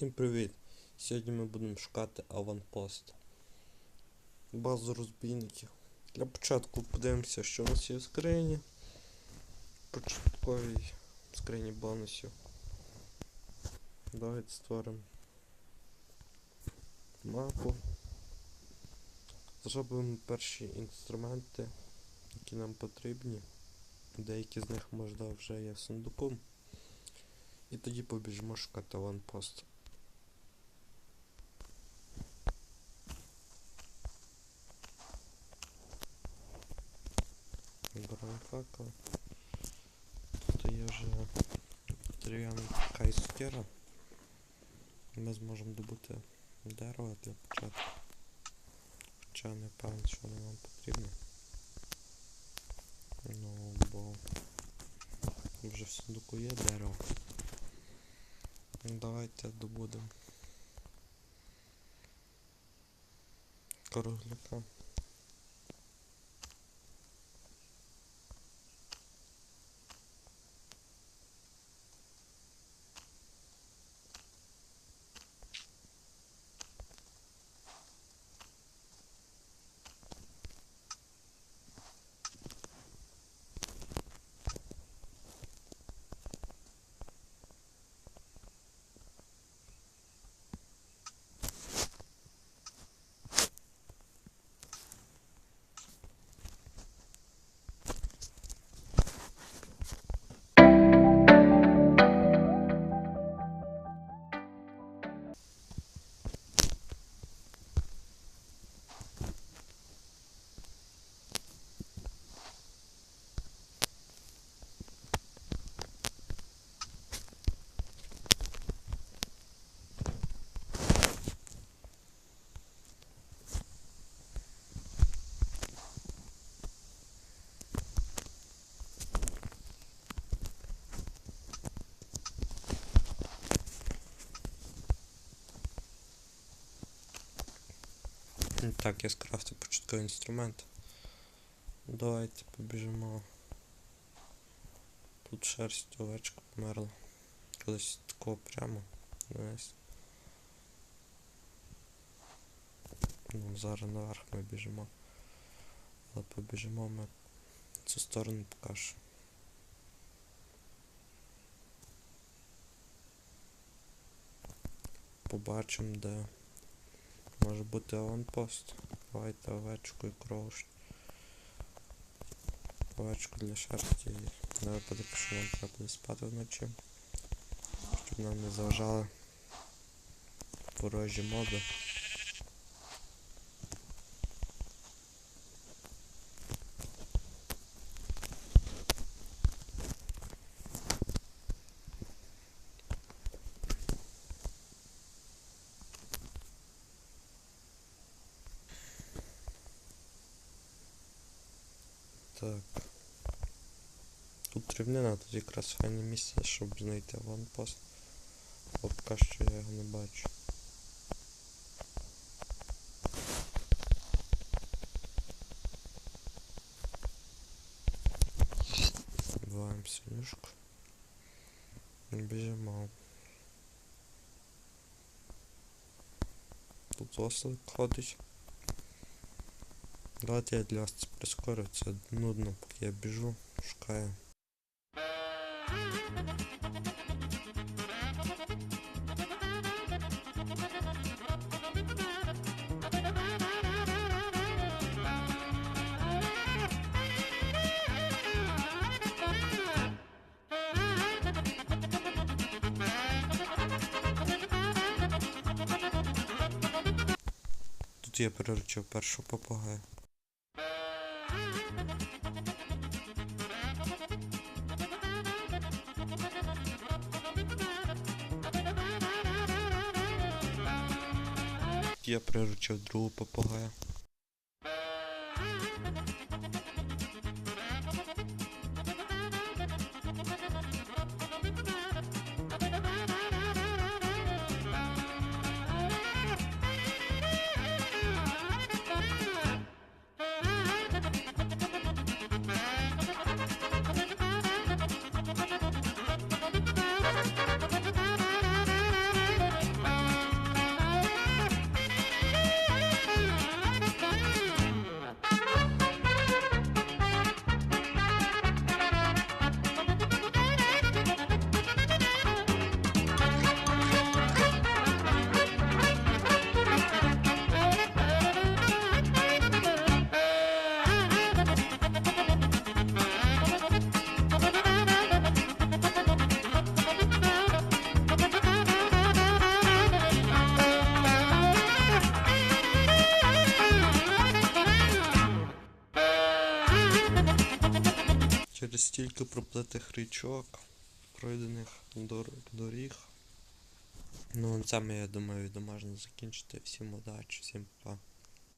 Всім привіт! Сьогодні ми будемо шукати аванпост. Базу розбійників. Для початку подивимося, що у нас є в скрині. Початковій скрині бонусів. Давайте створимо мапу. Зробимо перші інструменти, які нам потрібні. Деякі з них можливо вже є в сундуку. І тоді побіжимо шукати аванпост. Факел. Тут є вже дерев'яна така. Ми зможемо добути дерево для початку. Хоча не певен, що воно нам потрібно. Ну, бо вже в сундуку є дерево. Давайте добудемо кругляка. Так, я скрафтив початковий інструмент. Давайте побіжимо. Тут шерсть овечка померла. Колись такого прямо. Десь. Ну, зараз наверх ми біжимо. Але побіжимо ми цю сторону поки що. Побачимо, де може бути аванпост. Давайте овечку і кровушку. Овечку для шерсті на випадок, що нам треба буде спати вночі. Щоб нам не заважали ворожі моби. Так. Тут рівнина, тут якраз файне місце, щоб знайти аванпост. Бо поки що я його не бачу. Вбиваємо синюшку. Біжимо. Тут ослик ходить. Давайте я для вас це прискорю, це нудно, поки я біжу, шукаю. Тут я приручив першу попугаю. Я приручив другу попугая. Через стільки проплитих річок, пройдених доріг. Ну, саме, я думаю, домашнє закінчити. Всім удачі, всім па.